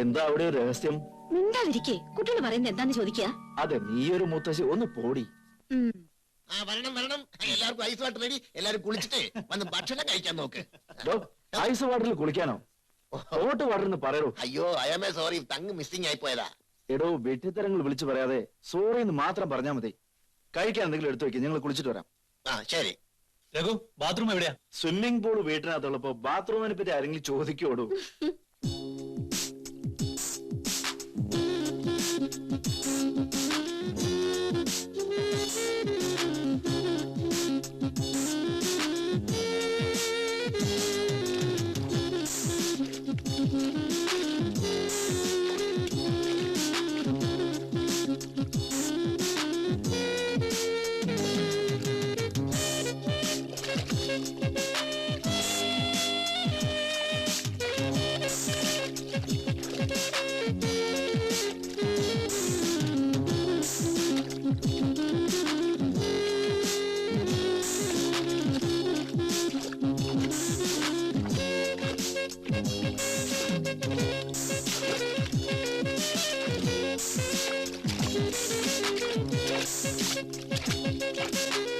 എന്താ അവിടെ ഒരു രഹസ്യം? മിണ്ടാതിരിക്കേ. കുട്ടികൾ പറയുന്നത് എന്താന്ന് ചോദിക്കുക അതെ നീ ഒരു മുത്തശ്ശി ഒന്ന് പോടി. ആ വരണം വരണം. എല്ലാവർക്കും ഐസ് വാട്ടർ റെഡി. എല്ലാരും കുളിച്ചിട്ട് വന്ന് ഭക്ഷണം കഴിക്കാൻ നോക്ക്. ഡോ, ഐസ് വാട്ടറിൽ കുളിക്കാനോ? ഹോട്ട് വാട്ടർ എന്ന് പറയൂ. അയ്യോ ഐ ആം എ സോറി തങ്ങ് മിസ്സിംഗ് ആയി പോയതാ. എടോ വെട്ടിത്തരങ്ങൾ വിളിച്ചു പറയാതെ സോറി എന്ന് മാത്രം പറഞ്ഞാ മതി. കഴിക്കാൻ എന്തെങ്കിലും എടുത്തു വെക്കാം. ഞങ്ങൾ കുളിച്ചിട്ട് വരാം. ആ ശരി. രഘു ബാത്റൂം എവിടെയാ? സ്വിമ്മിംഗ് പൂൾ വീട്ടിനകത്തുള്ളപ്പോ ബാത്റൂമിനെ പറ്റി ആരെങ്കിലും ചോദിക്കോടൂ.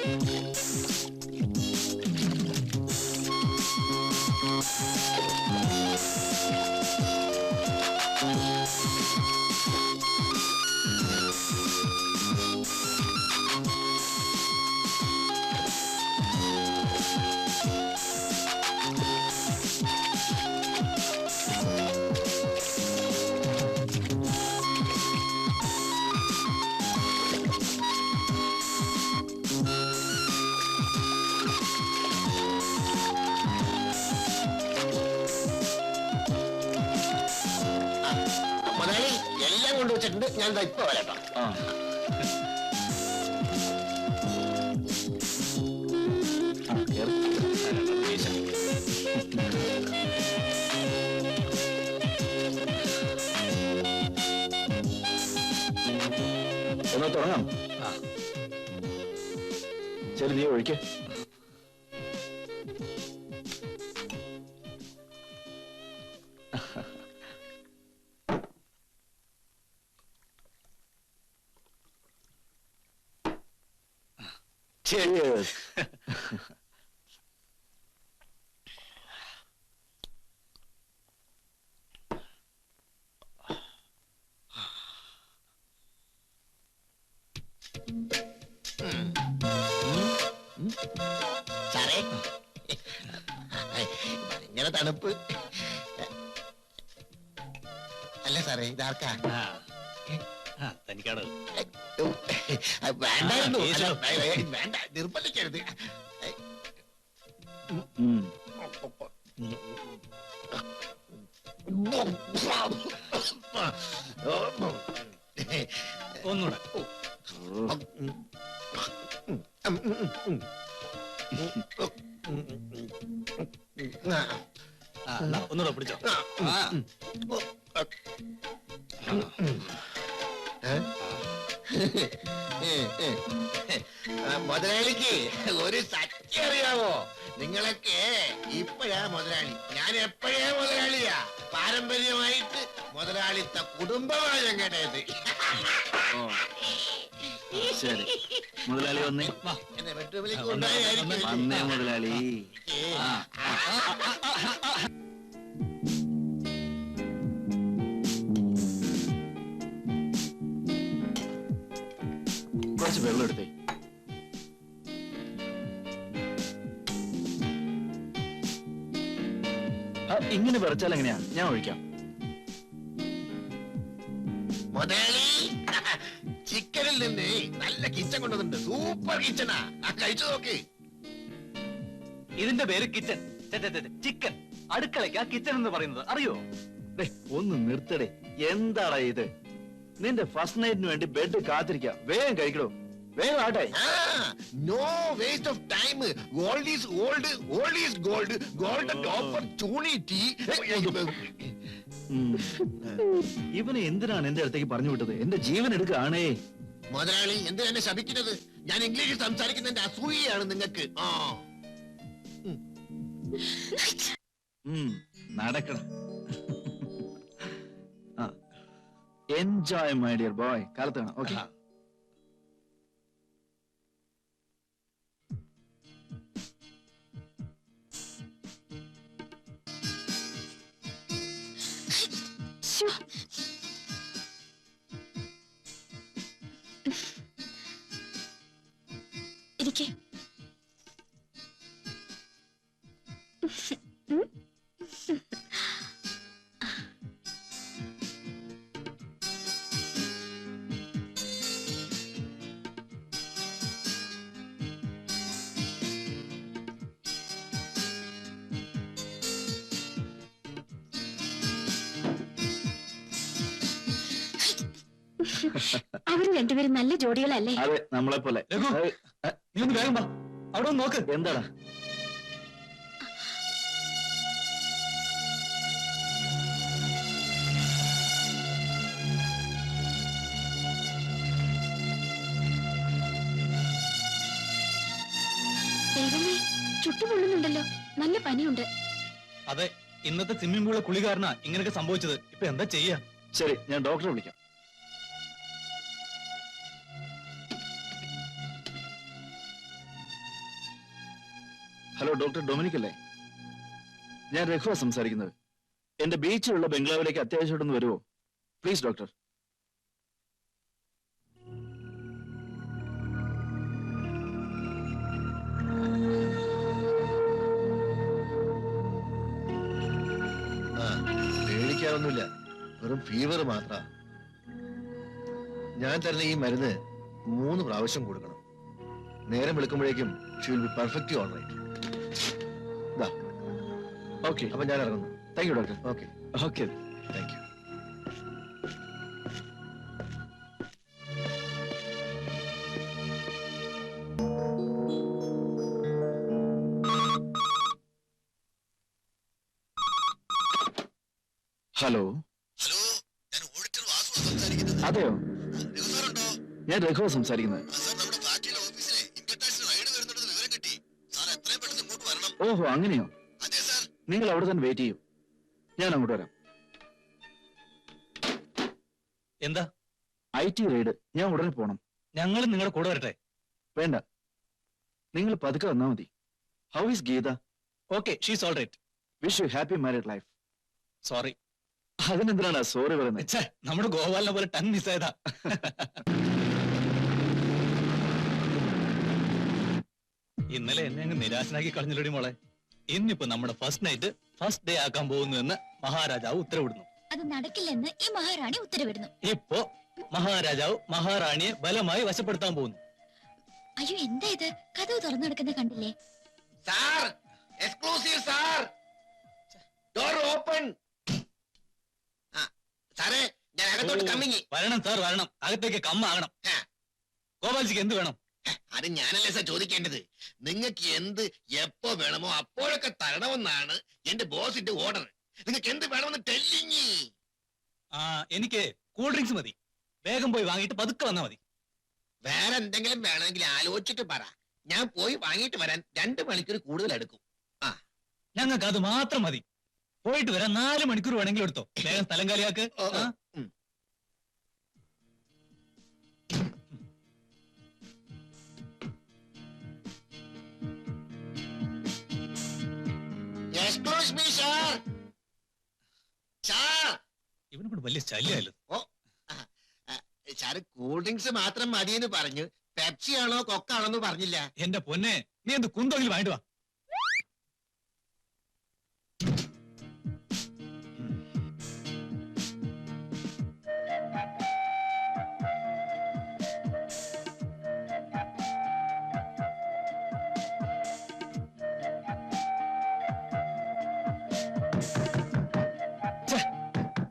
മുതലാളി ഞാൻ ഇപ്പൊ വരാട്ടോ. എന്നാ തുടങ്ങാം. ശരി നീ ഒഴിക്കേ Cheers. സാറേ. ഇങ്ങനെ തണുപ്പ്. അല്ല സാറേ ഇതാർക്കാ? തനിക്കാണ് വേണ്ടായിരുന്നു ആ, കേശവ്. അല്ല, വേ- വേണ്ട നിർബന്ധിക്കരുത്. ഉം. ഒന്നുകൂടെ. ആ, ഒന്നുകൂടെ പിടിച്ചോ. ആ. മുതലാളിക്ക് ഒരു സത്യം അറിയാവോ? നിങ്ങളൊക്കെ ഇപ്പോഴാ മുതലാളി. ഞാൻ എപ്പോഴേ മുതലാളിയാ? പാരമ്പര്യമായിട്ട് മുതലാളിത്ത കുടുംബമാണ് ഞങ്ങളുടേത്. ശരി. മുതലാളി വന്നേ. എന്നെ വെട്ടുവിളിക്ക് വന്നേ, വന്നേ മുതലാളി. കുറച്ച് വെള്ളം എടുത്തേ. ഇങ്ങനെ വിറച്ചാൽ എങ്ങനെയാ? ഞാൻ ഒഴിക്കാം. ചിക്കനിൽ നിന്ന് നല്ല കിച്ചൺ കൊണ്ടുവന്നിട്ടുണ്ട്. സൂപ്പർ കിച്ചണാ. കഴിച്ചു നോക്ക്. ഇതിന്റെ പേര് കിച്ചൺ. ചിക്കൻ. അടുക്കളയ്ക്ക് ആ കിച്ചൺ എന്ന് പറയുന്നത്. അറിയോ? ഒന്ന് നിർത്തടേ. എന്താടാ ഇത്? നിന്റെ ഫസ്റ്റ് നൈറ്റിന് വേണ്ടി ബെഡ് കാത്തിരിക്കാം. വേഗം കഴിക്കടോ. വേഗം ആട്ടെ no waste of time gold is gold gold is gold gold opportunity. ഇവനെ എന്തിനാണ് എന്റെ അടുത്തേക്ക് പറഞ്ഞു വിട്ടത്? എന്റെ ജീവൻ എടുക്കുകയാണേ മുതലാളി എന്തിനാ എന്നെ ശപിക്കുന്നത്? ഞാൻ ഇംഗ്ലീഷിൽ സംസാരിക്കുന്നതിന്റെ അസൂയയാണ് നിങ്ങൾക്ക്. ആ. നടക്കണം. എൻജോയ് മൈ ഡിയർ ബോയ് കാലത്ത് കാണാം. ഓക്കെ ഇരിക്കെ. അവർ രണ്ടുപേരും നല്ല ജോഡികളല്ലേ? അതെ നമ്മളെ പോലെ. നീ ഒന്ന് വേഗം വാ. അവിടെ ഒന്ന് നോക്ക്. എന്താടാ? ചുട്ടുപൊള്ളുന്നുണ്ടല്ലോ. നല്ല പനിയുണ്ട്. അതെ ഇന്നത്തെ സ്വിമ്മിംഗ് പൂളിലെ കുളി കാരണ ഇങ്ങനെയൊക്കെ സംഭവിച്ചത്. ഇപ്പൊ എന്താ ചെയ്യാ? ശരി ഞാൻ ഡോക്ടറെ വിളിക്കാം. ഹലോ ഡോക്ടർ ഡൊമിനിക് അല്ലേ? ഞാൻ രഘുവാ സംസാരിക്കുന്നത്. എന്റെ ബീച്ചിലുള്ള ബംഗ്ലാവിലേക്ക് അത്യാവശ്യമായിട്ടൊന്ന് വരുമോ പ്ലീസ് ഡോക്ടർ ആ, പേടിക്കാനൊന്നുമില്ല. വെറും ഫീവർ മാത്ര. ഞാൻ തരുന്ന ഈ മരുന്ന് മൂന്ന് പ്രാവശ്യം കൊടുക്കണം. നേരം വിളിക്കുമ്പോഴേക്കും she will be perfect all right okay അപ്പൊ ഞാൻ ഇറങ്ങുന്നു. Thank you doctor okay okay thank you hello hello അതെയോ? ഞാൻ രഘുവ സംസാരിക്കുന്നത്. ഓഹോ അങ്ങനെയോ? നിങ്ങൾ അവിടെ തന്നെ വെയിറ്റ് ചെയ്യൂ. ഞാൻ അങ്ങോട്ട് വരാം. എന്താ? ഐ ടി റെയ്ഡ് ഞാൻ ഉടനെ പോണം. ഞങ്ങൾ നിങ്ങളുടെ കൂടെ വരട്ടെ. വേണ്ട. നിങ്ങൾ പതുക്കെ വന്നാ മതി. How is Geetha? Okay she's all right wish you happy married life sorry അതിനെന്തിനാണ് sorry പറയുന്നത്? നമ്മുടെ ഗോപാലിനെ പോലെ ടൺ മിസ്സായതാ ഇന്നലെ എന്നെ അങ്ങ് നിരാശനാക്കി കളഞ്ഞില്ലടി മോളെ. ഇന്നിപ്പോ നമ്മുടെ ഫസ്റ്റ് നൈറ്റ് ഫസ്റ്റ് ഡേ ആക്കാൻ പോകുന്നു എന്ന് മഹാരാജാവ് ഉത്തരവിടുന്നു. അത് നടക്കില്ലെന്ന് ഈ മഹാറാണി ഉത്തരവിടുന്നു. ഇപ്പോ മഹാരാജാവ് മഹാറാണിയെ ബലമായി വശപ്പെടുത്താൻ പോകുന്നു. അയ്യോ എന്താ ഇത്? കഥവ് തുറന്നു നടക്കുന്ന കണ്ടില്ലേ? Sir exclusive sir door open സാറേ ഞാൻ അകത്തോട്ട് കമ്മിങ് വരണം സാർ വരണം. അകത്തേക്ക് കമ്മാകണം. ഗോപാൽജിക്ക് എന്ത് വേണം? അത് ഞാനല്ലേ സാർ ചോദിക്കേണ്ടത്? നിങ്ങൾക്ക് എന്ത് എപ്പോ വേണമോ അപ്പോഴൊക്കെ തരണമെന്നാണ് എന്റെ ബോസിന്റെ ഓർഡർ. നിങ്ങൾക്ക് എന്ത് വേണമെന്ന് ടെല്ലിങ്ങി ആ എനിക്ക് കൂൾ ഡ്രിങ്ക്സ് മതി. വേഗം പോയി വാങ്ങിയിട്ട് പതുക്കെ വന്നാ മതി. വേറെ എന്തെങ്കിലും വേണമെങ്കിൽ ആലോചിച്ചിട്ട് പറ. ഞാൻ പോയി വാങ്ങിയിട്ട് വരാൻ രണ്ട് മണിക്കൂർ കൂടുതൽ എടുക്കും. ആ. ഞങ്ങൾക്ക് അത് മാത്രം മതി. പോയിട്ട് വരാൻ നാല് മണിക്കൂർ വേണമെങ്കിലും എടുത്തോ. വേഗം സ്ഥലം കാലിയാക്ക്. എക്സ്ക്യൂസ് മീ സാർ സാർ ഇവനെ കൊണ്ട് വലിയ ശല്യമായല്ലോ സാറ് കൂൾ ഡ്രിങ്ക്സ് മാത്രം മതിയെന്ന് പറഞ്ഞു. പെപ്സി ആണോ കൊക്കാണോന്ന് പറഞ്ഞില്ല. എന്റെ പൊന്നെ നീ എന്ത് കുന്തൊഴിൽ വാങ്ങിട്ട് വാ.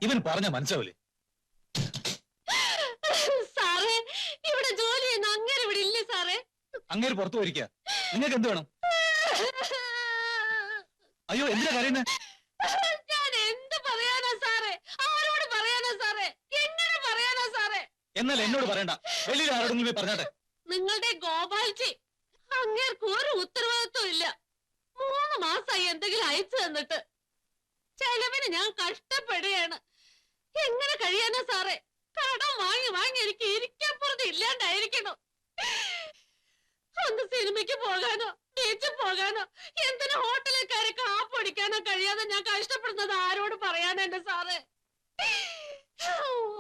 ഇവൻ പറഞ്ഞ മനസ്സിലാവില്ലേ? സാറേ ഇവിടെ ജോലി ചെയ്യുന്ന അങ്ങനെ ഇവിടെ ഇല്ലേ സാറേ? അങ്ങേര് പുറത്തു പോയിരിക്കുക നിങ്ങൾക്ക് എന്ത് വേണം? അയ്യോ എന്തിനാ കരയുന്നേ? ഞാൻ എന്ത് പറയാനാ സാറേ? അവരോട് പറയാനാ സാറേ? എങ്ങനെ പറയാനാ സാറേ? എന്നാൽ എന്നോട് പറയണ്ട. വെളിയിൽ ആരോടെങ്കിലും പോയി പറഞ്ഞാട്ടെ. നിങ്ങളുടെ ഗോപാൽജി അങ്ങേർക്ക് ഒരു ഉത്തരവാദിത്വം ഇല്ല. മൂന്ന് മാസമായി എന്തെങ്കിലും അയച്ചു തന്നിട്ട്. ചെലവിന് ഞാൻ കഷ്ടപ്പെടുകയാണ്. എങ്ങനെ കഴിയാനാ സാറേ? കടം വാങ്ങി വാങ്ങി എനിക്ക് ഇരിക്കപ്പുറത്ത് ഇല്ലാണ്ടായിരിക്കണോ. ഒന്ന് സിനിമയ്ക്ക് പോകാനോ ബീച്ചിൽ പോകാനോ എന്തിനു ഹോട്ടലിൽ കയറി കാപ്പൊടിക്കാനോ കഴിയാതെ ഞാൻ കഷ്ടപ്പെടുന്നത് ആരോട് പറയാൻ എന്റെ സാറേ?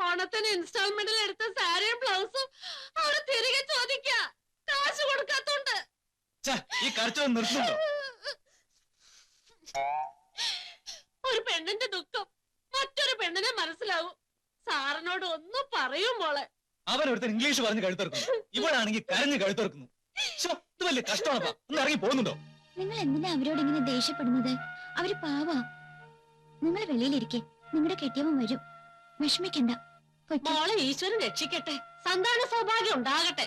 ഓണത്തിന് ഇൻസ്റ്റാൾമെന്റിൽ എടുത്ത സാരിയും ബ്ലൗസും അവിടെ തിരികെ ചോദിക്ക. കാശ് കൊടുക്കാത്തോണ്ട്. ഈ കരച്ചിൽ നിർത്തുന്നുണ്ടോ? ഒരു പെണ്ണിന്റെ ദുഃഖം മറ്റൊരു പെണ്ണിനെ മനസ്സിലാവും. സാറിനോട് ഒന്നും പറയും മോളെ. അവൻ ഒരുത്തൻ ഇംഗ്ലീഷ് പറഞ്ഞ് കഴുത്തിറക്കുന്നു. ഇവളാണെങ്കിൽ കരഞ്ഞ് കഴുത്തിറക്കുന്നു. ശ്ശോ, ഇത് വലിയ കഷ്ടമാണപ്പാ ഒന്ന് ഇറങ്ങി പോകുന്നുണ്ടോ? നിങ്ങൾ എന്തിനാ അവരോട് ഇങ്ങനെ ദേഷ്യപ്പെടുന്നത്? അവർ പാവാ. നിങ്ങൾ വെളിയിലിരിക്കെ. നിങ്ങളുടെ കെട്ടിയവൻ വരും. വിഷമിക്കണ്ട. മോളെ ഈശ്വരൻ രക്ഷിക്കട്ടെ. സന്താന സൗഭാഗ്യം ഉണ്ടാകട്ടെ.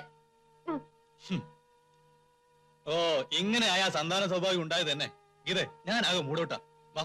ഓ ഇങ്ങനെ ആയാ സന്താന സൗഭാഗ്യം ഉണ്ടായത് തന്നെ. ഇത് ഞാനാകെ മൂടോട്ടാ. വാ